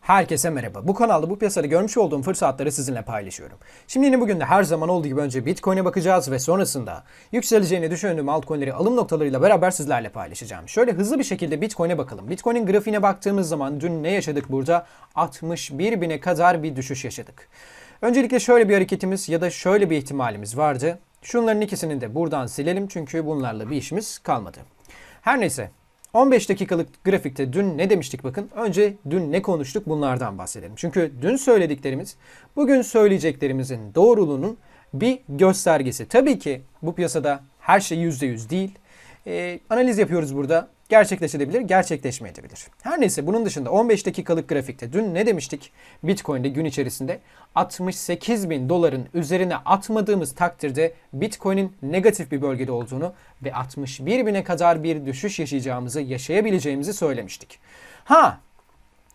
Herkese merhaba. Bu kanalda bu piyasada görmüş olduğum fırsatları sizinle paylaşıyorum. Şimdi yine bugün de her zaman olduğu gibi önce Bitcoin'e bakacağız ve sonrasında yükseleceğini düşündüğüm altcoin'leri alım noktalarıyla beraber sizlerle paylaşacağım. Şöyle hızlı bir şekilde Bitcoin'e bakalım. Bitcoin'in grafiğine baktığımız zaman dün ne yaşadık burada? 61 bine kadar bir düşüş yaşadık. Öncelikle şöyle bir hareketimiz ya da şöyle bir ihtimalimiz vardı. Şunların ikisini de buradan silelim çünkü bunlarla bir işimiz kalmadı. Her neyse 15 dakikalık grafikte dün ne demiştik bakın. Önce dün ne konuştuk bunlardan bahsedelim. Çünkü dün söylediklerimiz bugün söyleyeceklerimizin doğruluğunun bir göstergesi. Tabii ki bu piyasada her şey %100 değil. Ee, analiz yapıyoruz burada. Gerçekleşebilir, gerçekleşmeyebilir. Her neyse bunun dışında 15 dakikalık grafikte dün ne demiştik? Bitcoin'de gün içerisinde 68 bin doların üzerine atmadığımız takdirde Bitcoin'in negatif bir bölgede olduğunu ve 61 bine kadar bir düşüş yaşayacağımızı, yaşayabileceğimizi söylemiştik. Ha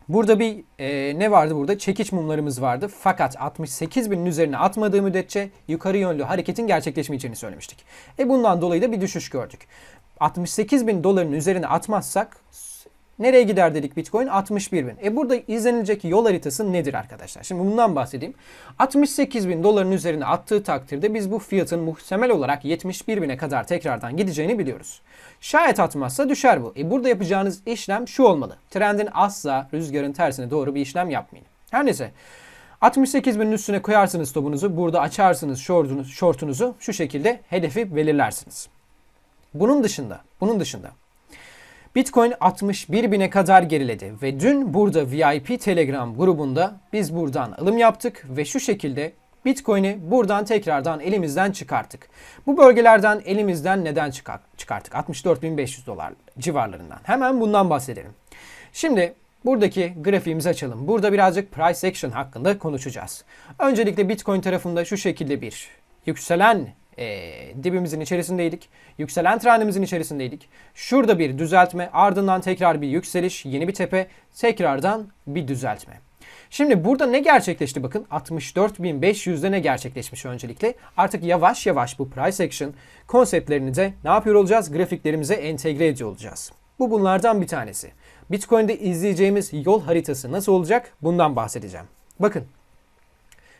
Burada bir e, ne vardı burada? Çekiç mumlarımız vardı. Fakat 68 binin üzerine atmadığı müddetçe yukarı yönlü hareketin gerçekleşmeyeceğini söylemiştik. E bundan dolayı da bir düşüş gördük. 68 bin doların üzerine atmazsak nereye gider dedik Bitcoin? 61 bin. E burada izlenilecek yol haritası nedir arkadaşlar? Şimdi bundan bahsedeyim. 68 bin doların üzerine attığı takdirde biz bu fiyatın muhtemel olarak 71 bine kadar tekrardan gideceğini biliyoruz. Şayet atmazsa düşer bu. E burada yapacağınız işlem şu olmalı. Trendin asla rüzgarın tersine doğru bir işlem yapmayın. Her neyse. 68 binin üstüne koyarsınız topunuzu. Burada açarsınız şortunuzu. Şu şekilde hedefi belirlersiniz. Bunun dışında, bunun dışında Bitcoin 61 bine kadar geriledi ve dün burada VIP Telegram grubunda biz buradan alım yaptık ve şu şekilde Bitcoin'i buradan tekrardan elimizden çıkarttık. Bu bölgelerden elimizden neden çıkar- çıkarttık? 64.500 dolar civarlarından. Hemen bundan bahsedelim. Şimdi buradaki grafiğimizi açalım. Burada birazcık price action hakkında konuşacağız. Öncelikle Bitcoin tarafında şu şekilde bir yükselen e, dibimizin içerisindeydik. Yükselen trendimizin içerisindeydik. Şurada bir düzeltme, ardından tekrar bir yükseliş, yeni bir tepe, tekrardan bir düzeltme. Şimdi burada ne gerçekleşti bakın 64.500'de ne gerçekleşmiş öncelikle. Artık yavaş yavaş bu price action konseptlerini de ne yapıyor olacağız? Grafiklerimize entegre ediyor olacağız. Bu bunlardan bir tanesi. Bitcoin'de izleyeceğimiz yol haritası nasıl olacak? Bundan bahsedeceğim. Bakın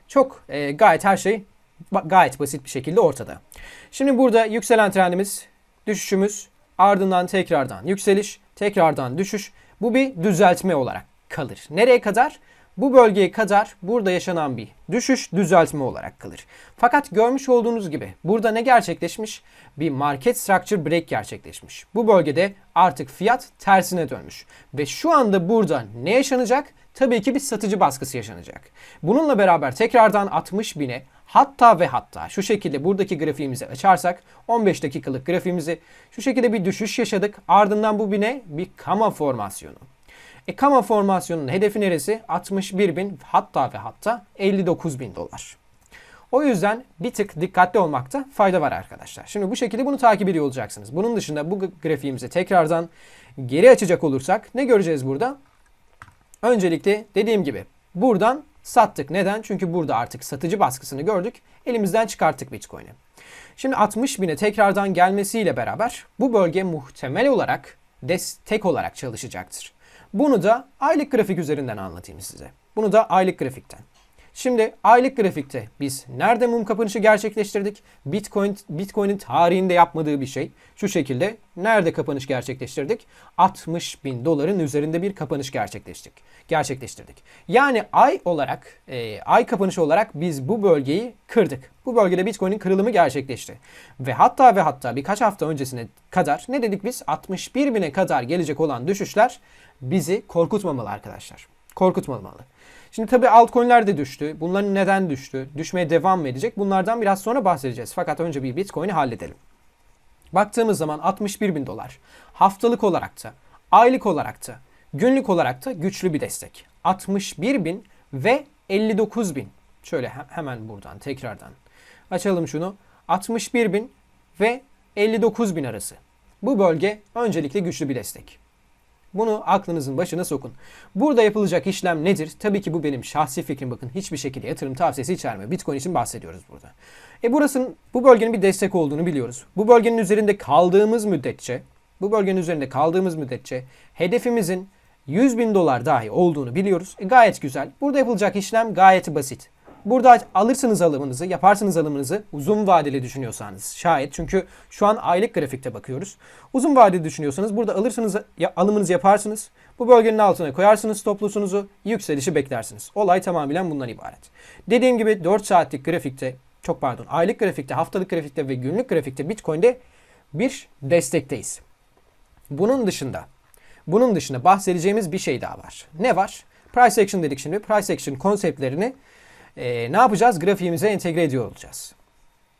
çok e, gayet her şey gayet basit bir şekilde ortada. Şimdi burada yükselen trendimiz, düşüşümüz, ardından tekrardan yükseliş, tekrardan düşüş. Bu bir düzeltme olarak kalır. Nereye kadar? Bu bölgeye kadar burada yaşanan bir düşüş düzeltme olarak kalır. Fakat görmüş olduğunuz gibi burada ne gerçekleşmiş? Bir market structure break gerçekleşmiş. Bu bölgede artık fiyat tersine dönmüş. Ve şu anda burada ne yaşanacak? Tabii ki bir satıcı baskısı yaşanacak. Bununla beraber tekrardan 60 bine hatta ve hatta şu şekilde buradaki grafiğimizi açarsak 15 dakikalık grafiğimizi şu şekilde bir düşüş yaşadık. Ardından bu bine bir kama formasyonu. E kama formasyonunun hedefi neresi? 61 bin hatta ve hatta 59 bin dolar. O yüzden bir tık dikkatli olmakta fayda var arkadaşlar. Şimdi bu şekilde bunu takip ediyor olacaksınız. Bunun dışında bu grafiğimizi tekrardan geri açacak olursak ne göreceğiz burada? Öncelikle dediğim gibi buradan sattık. Neden? Çünkü burada artık satıcı baskısını gördük. Elimizden çıkarttık Bitcoin'i. Şimdi 60 bine tekrardan gelmesiyle beraber bu bölge muhtemel olarak destek olarak çalışacaktır. Bunu da aylık grafik üzerinden anlatayım size. Bunu da aylık grafikten. Şimdi aylık grafikte biz nerede mum kapanışı gerçekleştirdik? Bitcoin Bitcoin'in tarihinde yapmadığı bir şey. Şu şekilde nerede kapanış gerçekleştirdik? 60 bin doların üzerinde bir kapanış gerçekleştirdik. Gerçekleştirdik. Yani ay olarak, e, ay kapanışı olarak biz bu bölgeyi kırdık. Bu bölgede Bitcoin'in kırılımı gerçekleşti. Ve hatta ve hatta birkaç hafta öncesine kadar ne dedik biz? 61 bine kadar gelecek olan düşüşler bizi korkutmamalı arkadaşlar. Korkutmamalı. Şimdi tabii altcoin'ler de düştü. Bunların neden düştü? Düşmeye devam mı edecek? Bunlardan biraz sonra bahsedeceğiz. Fakat önce bir Bitcoin'i halledelim. Baktığımız zaman 61 bin dolar. Haftalık olarak da, aylık olarak da, günlük olarak da güçlü bir destek. 61 bin ve 59 bin. Şöyle he- hemen buradan tekrardan açalım şunu. 61 bin ve 59 bin arası. Bu bölge öncelikle güçlü bir destek. Bunu aklınızın başına sokun. Burada yapılacak işlem nedir? Tabii ki bu benim şahsi fikrim. Bakın hiçbir şekilde yatırım tavsiyesi içermiyor. Bitcoin için bahsediyoruz burada. E burasının bu bölgenin bir destek olduğunu biliyoruz. Bu bölgenin üzerinde kaldığımız müddetçe, bu bölgenin üzerinde kaldığımız müddetçe hedefimizin 100 bin dolar dahi olduğunu biliyoruz. E, gayet güzel. Burada yapılacak işlem gayet basit. Burada alırsınız alımınızı, yaparsınız alımınızı uzun vadeli düşünüyorsanız şayet. Çünkü şu an aylık grafikte bakıyoruz. Uzun vadeli düşünüyorsanız burada alırsınız, alımınızı yaparsınız. Bu bölgenin altına koyarsınız stoplusunuzu, yükselişi beklersiniz. Olay tamamen bundan ibaret. Dediğim gibi 4 saatlik grafikte, çok pardon, aylık grafikte, haftalık grafikte ve günlük grafikte Bitcoin'de bir destekteyiz. Bunun dışında, bunun dışında bahsedeceğimiz bir şey daha var. Ne var? Price action dedik şimdi. Price action konseptlerini e, ne yapacağız? Grafiğimize entegre ediyor olacağız.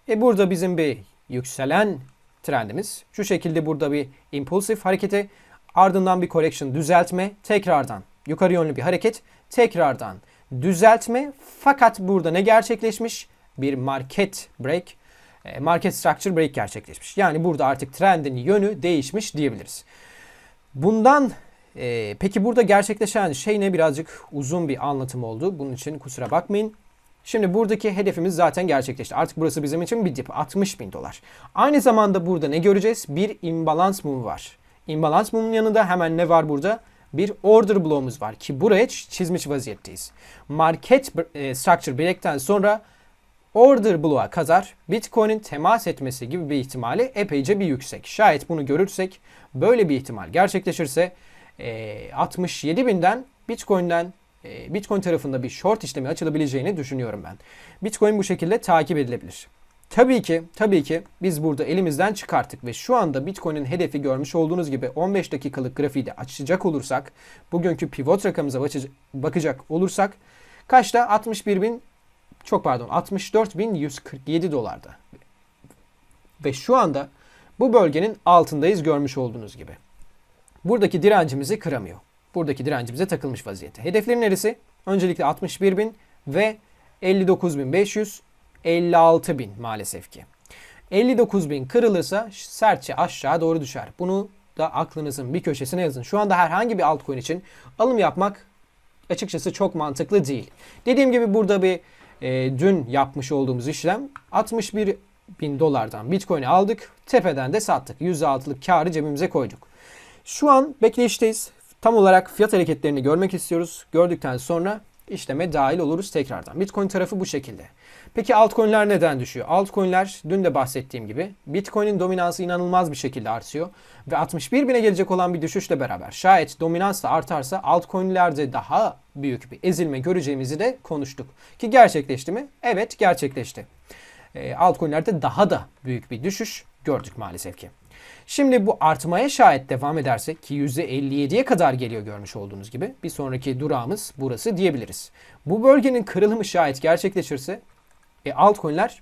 E burada bizim bir yükselen trendimiz. Şu şekilde burada bir impulsif hareketi, ardından bir correction düzeltme, tekrardan yukarı yönlü bir hareket, tekrardan düzeltme. Fakat burada ne gerçekleşmiş? Bir market break, e, market structure break gerçekleşmiş. Yani burada artık trendin yönü değişmiş diyebiliriz. Bundan e, peki burada gerçekleşen şey ne birazcık uzun bir anlatım oldu. Bunun için kusura bakmayın. Şimdi buradaki hedefimiz zaten gerçekleşti. Artık burası bizim için bir dip. 60 bin dolar. Aynı zamanda burada ne göreceğiz? Bir imbalance move var. Imbalance move'un yanında hemen ne var burada? Bir order blow'umuz var ki buraya çizmiş vaziyetteyiz. Market e, structure break'ten sonra order bloğa kadar Bitcoin'in temas etmesi gibi bir ihtimali epeyce bir yüksek. Şayet bunu görürsek böyle bir ihtimal gerçekleşirse e, 67 binden Bitcoin'den e, Bitcoin tarafında bir short işlemi açılabileceğini düşünüyorum ben. Bitcoin bu şekilde takip edilebilir. Tabii ki, tabii ki biz burada elimizden çıkarttık ve şu anda Bitcoin'in hedefi görmüş olduğunuz gibi 15 dakikalık grafiği de açacak olursak, bugünkü pivot rakamımıza bakacak olursak kaçta? 61 bin, çok pardon 64.147 dolarda. Ve şu anda bu bölgenin altındayız görmüş olduğunuz gibi. Buradaki direncimizi kıramıyor. Buradaki direncimize takılmış vaziyette. Hedeflerin neresi? Öncelikle 61.000 ve 59.500, 56.000 maalesef ki. 59.000 kırılırsa sertçe aşağı doğru düşer. Bunu da aklınızın bir köşesine yazın. Şu anda herhangi bir altcoin için alım yapmak açıkçası çok mantıklı değil. Dediğim gibi burada bir e, dün yapmış olduğumuz işlem 61 bin dolardan Bitcoin'i aldık. Tepeden de sattık. %6'lık karı cebimize koyduk. Şu an bekleyişteyiz. Tam olarak fiyat hareketlerini görmek istiyoruz. Gördükten sonra işleme dahil oluruz tekrardan. Bitcoin tarafı bu şekilde. Peki altcoin'ler neden düşüyor? Altcoin'ler dün de bahsettiğim gibi Bitcoin'in dominansı inanılmaz bir şekilde artıyor. Ve 61 bine gelecek olan bir düşüşle beraber şayet dominans da artarsa altcoin'lerde daha büyük bir ezilme göreceğimizi de konuştuk. Ki gerçekleşti mi? Evet gerçekleşti. E, altcoin'lerde daha da büyük bir düşüş gördük maalesef ki. Şimdi bu artmaya şayet devam ederse ki %57'ye kadar geliyor görmüş olduğunuz gibi bir sonraki durağımız burası diyebiliriz. Bu bölgenin kırılımı şayet gerçekleşirse e, altcoin'ler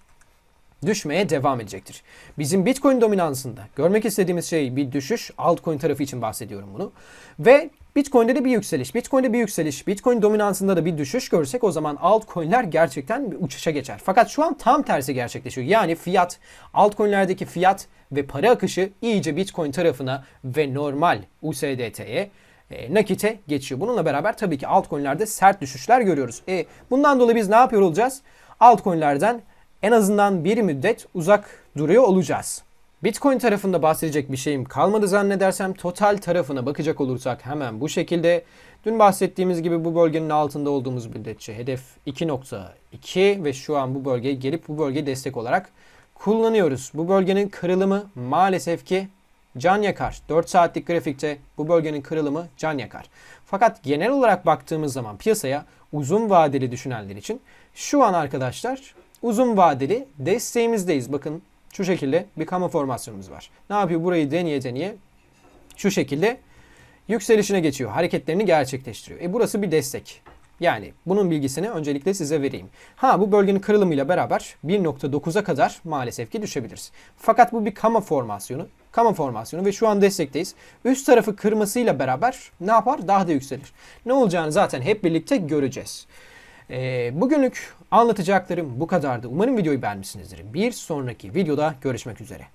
düşmeye devam edecektir. Bizim Bitcoin dominansında görmek istediğimiz şey bir düşüş. Altcoin tarafı için bahsediyorum bunu. Ve Bitcoin'de de bir yükseliş. Bitcoin'de bir yükseliş. Bitcoin dominansında da bir düşüş görsek o zaman altcoin'ler gerçekten bir uçuşa geçer. Fakat şu an tam tersi gerçekleşiyor. Yani fiyat, altcoin'lerdeki fiyat ve para akışı iyice Bitcoin tarafına ve normal USDT'ye e, nakite geçiyor. Bununla beraber tabii ki altcoin'lerde sert düşüşler görüyoruz. E, bundan dolayı biz ne yapıyor olacağız? Altcoin'lerden en azından bir müddet uzak duruyor olacağız. Bitcoin tarafında bahsedecek bir şeyim kalmadı zannedersem. Total tarafına bakacak olursak hemen bu şekilde. Dün bahsettiğimiz gibi bu bölgenin altında olduğumuz müddetçe hedef 2.2 ve şu an bu bölgeye gelip bu bölge destek olarak kullanıyoruz. Bu bölgenin kırılımı maalesef ki can yakar. 4 saatlik grafikte bu bölgenin kırılımı can yakar. Fakat genel olarak baktığımız zaman piyasaya uzun vadeli düşünenler için şu an arkadaşlar uzun vadeli desteğimizdeyiz. Bakın şu şekilde bir kama formasyonumuz var. Ne yapıyor? Burayı deneye deneye şu şekilde yükselişine geçiyor. Hareketlerini gerçekleştiriyor. E burası bir destek. Yani bunun bilgisini öncelikle size vereyim. Ha bu bölgenin kırılımıyla beraber 1.9'a kadar maalesef ki düşebiliriz. Fakat bu bir kama formasyonu. Kama formasyonu ve şu an destekteyiz. Üst tarafı kırmasıyla beraber ne yapar? Daha da yükselir. Ne olacağını zaten hep birlikte göreceğiz. Ee, bugünlük anlatacaklarım bu kadardı. Umarım videoyu beğenmişsinizdir. Bir sonraki videoda görüşmek üzere.